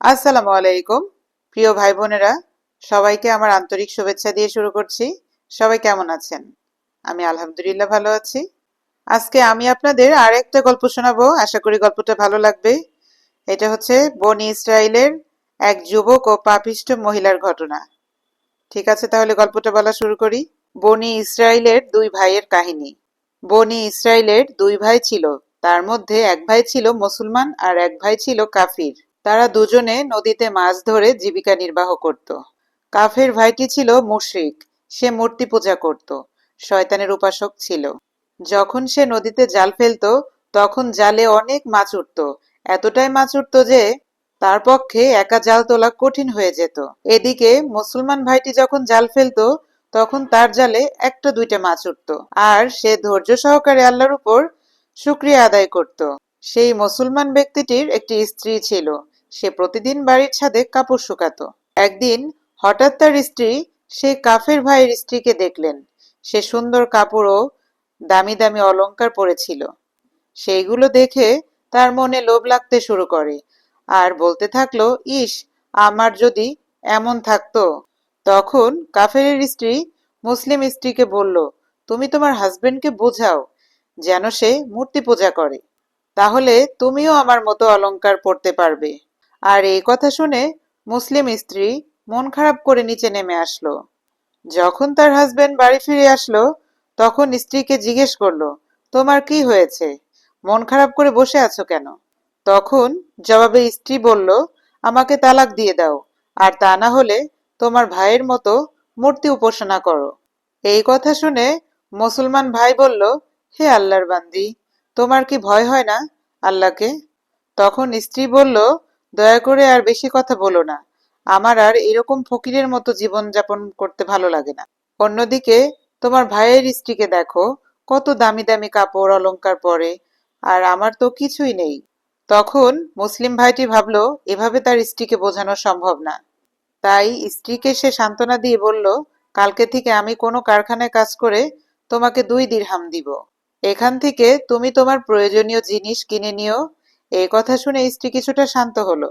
আসসালামু আলাইকুম। প্রিয় ভাই বোনেরা সবাইকে আমার আন্তরিক শুভেচ্ছা দিয়ে শুরু করছি। সবাই কেমন আছেন? আমি আলহামদুলিল্লাহ ভালো আছি। আজকে আমি আপনাদের আর একটা গল্প শোনাবো। আশা করি গল্পটা ভালো লাগবে। এটা হচ্ছে বনি ইসরায়েলের এক যুবক ও পাপিষ্ট মহিলার ঘটনা। ঠিক আছে, তাহলে গল্পটা বলা শুরু করি। বনি ইসরায়েলের দুই ভাইয়ের কাহিনী। বনি ইসরায়েলের দুই ভাই ছিল। তার মধ্যে এক ভাই ছিল মুসলমান আর এক ভাই ছিল কাফির। তারা দুজনে নদীতে মাছ ধরে জীবিকা নির্বাহ করত। কাফের ভাইটি ছিল মুশরিক, সে মূর্তি পূজা করত, শয়তানের উপাসক ছিল। যখন সে নদীতে জাল ফেলতো, তখন জালে অনেক মাছ উঠত। এতটাই মাছ উঠত যে, তার পক্ষে একা জাল তোলা কঠিন হয়ে যেত। এদিকে মুসলমান ভাইটি যখন জাল ফেলতো, তখন তার জালে একটা দুইটা মাছ উঠত, আর সে ধৈর্য সহকারে আল্লাহর উপর শুক্রিয়া আদায় করত। সেই মুসলমান ব্যক্তিটির একটি স্ত্রী ছিল সে প্রতিদিন বাড়ির ছাদে কাপড় শুকাতো। একদিন হঠাৎ তার স্ত্রী সে কাফের ভাইয়ের স্ত্রীকে দেখলেন। সে সুন্দর কাপড় ও দামি দামি অলংকার পরেছিল। সেইগুলো দেখে তার মনে লোভ লাগতে শুরু করে আর বলতে থাকল, ইস, আমার যদি এমন থাকতো। তখন কাফেরের স্ত্রী মুসলিম স্ত্রীকে বলল, তুমি তোমার হাজবেন্ডকে বোঝাও যেন সে মূর্তি পূজা করে। তাহলে তুমিও আমার মতো অলংকার পরতে পারবে। আর এই কথা শুনে মুসলিম স্ত্রী মন খারাপ করে নিচে নেমে আসলো। যখন তার হাজবেন্ড বাড়ি ফিরে আসলো, তখন স্ত্রীকে জিজ্ঞেস করল, তোমার কি হয়েছে? মন খারাপ করে বসে আছো কেন? তখন জবাবে স্ত্রী বলল, আমাকে তালাক দিয়ে দাও, আর তা না হলে তোমার ভাইয়ের মতো মূর্তি উপাসনা করো। এই কথা শুনে মুসলমান ভাই বলল, হে আল্লাহর বান্দি, তোমার কি ভয় হয় না আল্লাহকে? তখন স্ত্রী বলল দয়া করে আর বেশি কথা বলো না। আমার আর এরকম ফকিরের মতো জীবন যাপন করতে ভালো লাগে না। অন্যদিকে, তোমার ভাইয়ের স্ত্রীকে দেখো, কত দামি দামি কাপড় অলংকার পরে, আর আমার তো কিছুই নেই। তখন মুসলিম ভাইটি ভাবলো, এভাবে তার স্ত্রীকে বোঝানো সম্ভব না। তাই স্ত্রীকে সে সান্ত্বনা দিয়ে বলল, কালকে থেকে আমি কোনো কারখানায় কাজ করে তোমাকে দুই দিরহাম দিব। এখান থেকে তুমি তোমার প্রয়োজনীয় জিনিস কিনে নিও এই কথা শুনে স্ত্রী কিছুটা শান্ত হলো।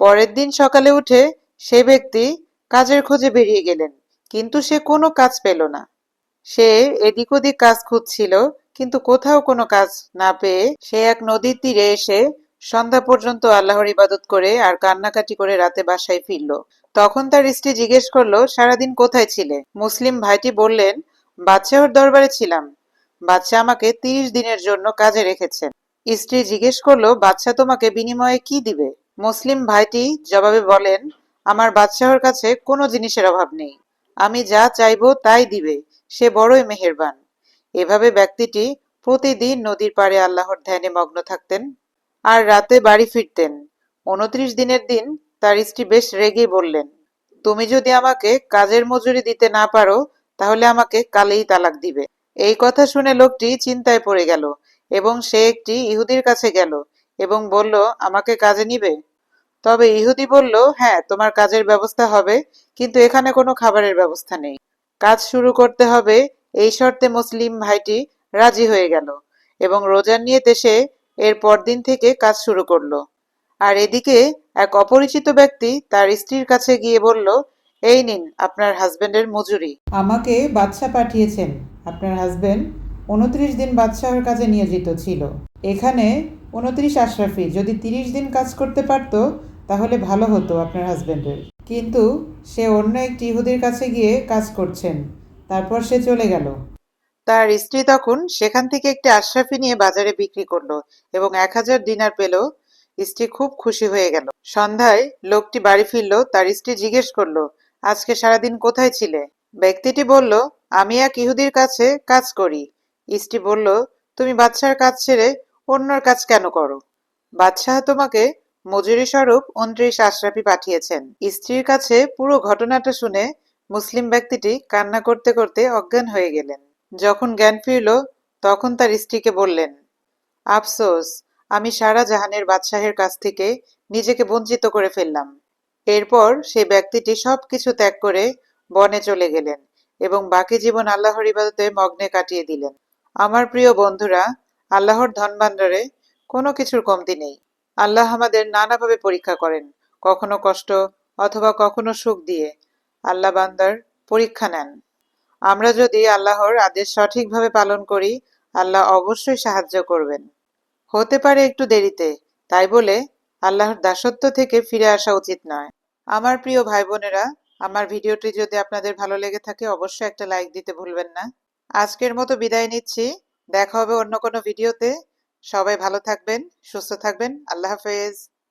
পরের দিন সকালে উঠে সে ব্যক্তি কাজের খোঁজে বেরিয়ে গেলেন, কিন্তু সে কোনো কাজ পেল না। সে এদিক ওদিক কাজ খুঁজছিল, কিন্তু কোথাও কোনো কাজ না পেয়ে সে এক নদীর তীরে এসে সন্ধ্যা পর্যন্ত আল্লাহর ইবাদত করে আর কান্নাকাটি করে রাতে বাসায় ফিরল। তখন তার স্ত্রী জিজ্ঞেস করল, সারাদিন কোথায় ছিলে? মুসলিম ভাইটি বললেন, বাদশাহর দরবারে ছিলাম। বাদশাহ আমাকে তিরিশ দিনের জন্য কাজে রেখেছেন। স্ত্রী জিজ্ঞেস করল বাদশাহ তোমাকে বিনিময়ে কি দিবে? মুসলিম ভাইটি, জবাবে বলেন, আমার বাদশাহর কাছে কোনো জিনিসের অভাব নেই। আমি যা চাইব তাই দিবে, সে বড়ই মেহেরবান। এভাবে ব্যক্তিটি প্রতিদিন নদীর পাড়ে আল্লাহর ধ্যানে মগ্ন থাকতেন আর রাতে বাড়ি ফিরতেন। উনত্রিশ দিনের দিন তার স্ত্রী বেশ রেগে বললেন, তুমি যদি আমাকে কাজের মজুরি দিতে না পারো, তাহলে আমাকে কালেই তালাক দিবে। এই কথা শুনে লোকটি চিন্তায় পড়ে গেল। এবং সে একটি ইহুদির কাছে গেল এবং বলল, আমাকে কাজে নিবে? তবে ইহুদি বলল হ্যাঁ তোমার কাজের ব্যবস্থা হবে, কিন্তু এখানে কোনো খাবারের ব্যবস্থা নেই। কাজ শুরু করতে হবে। এই শর্তে মুসলিম ভাইটি রাজি হয়ে গেল এবং রোজা নিয়ে দেশে এর পরদিন থেকে কাজ শুরু করল। আর এদিকে এক অপরিচিত ব্যক্তি তার স্ত্রীর কাছে গিয়ে বলল, এই নিন, আপনার হাজবেন্ডের মজুরি। আমাকে বাদশা পাঠিয়েছেন, আপনার হাজবেন্ড? উনত্রিশ দিন বাদশাহের কাজে নিয়োজিত ছিল। এখানে উনত্রিশ আশরাফি যদি তিরিশ দিন কাজ করতে পারতো, তাহলে ভালো হতো আপনার হাজবেন্ডের। কিন্তু সে অন্য একটি ইহুদির কাছে গিয়ে কাজ করছেন। তারপর সে চলে গেল। তার স্ত্রী তখন সেখান থেকে একটি আশরাফি নিয়ে বাজারে বিক্রি করল এবং এক হাজার দিনার পেল। স্ত্রী খুব খুশি হয়ে গেল। সন্ধ্যায় লোকটি বাড়ি ফিরল, তার স্ত্রী জিজ্ঞেস করল, আজকে সারাদিন কোথায় ছিলে? ব্যক্তিটি বলল, আমি এক ইহুদির কাছে কাজ করি। স্ত্রী বলল, তুমি বাদশার কাজ ছেড়ে অন্যর কাজ কেন করো? বাদশাহ তোমাকে মজুরি স্বরূপ উনত্রিশ আশরাফি পাঠিয়েছেন। স্ত্রীর কাছে পুরো ঘটনাটা শুনে মুসলিম ব্যক্তিটি কান্না করতে করতে অজ্ঞান হয়ে গেলেন। যখন জ্ঞান ফিরল, তখন তার স্ত্রীকে বললেন, আফসোস, আমি সারা জাহানের বাদশাহের কাছ থেকে নিজেকে বঞ্চিত করে ফেললাম। এরপর সেই ব্যক্তিটি সবকিছু ত্যাগ করে বনে চলে গেলেন এবং বাকি জীবন আল্লাহর ইবাদতে মগ্নে কাটিয়ে দিলেন। আমার প্রিয় বন্ধুরা, আল্লাহর ধন ভাণ্ডারে কোনো কিছুর কমতি নেই। আল্লাহ আমাদের নানাভাবে পরীক্ষা করেন, কখনো কষ্ট অথবা কখনো সুখ দিয়ে। আল্লাহ বান্দার পরীক্ষা নেন। আমরা যদি আল্লাহর আদেশ সঠিকভাবে পালন করি, আল্লাহ অবশ্যই সাহায্য করবেন। হতে পারে একটু দেরিতে, তাই বলে আল্লাহর দাসত্ব থেকে ফিরে আসা উচিত নয়। আমার প্রিয় ভাই বোনেরা আমার ভিডিওটি যদি আপনাদের ভালো লেগে থাকে, অবশ্যই একটা লাইক দিতে ভুলবেন না। আজকের মতো বিদায় নিচ্ছি। দেখা হবে অন্য কোনো ভিডিওতে। সবাই ভালো থাকবেন, সুস্থ থাকবেন। আল্লাহ হাফেজ।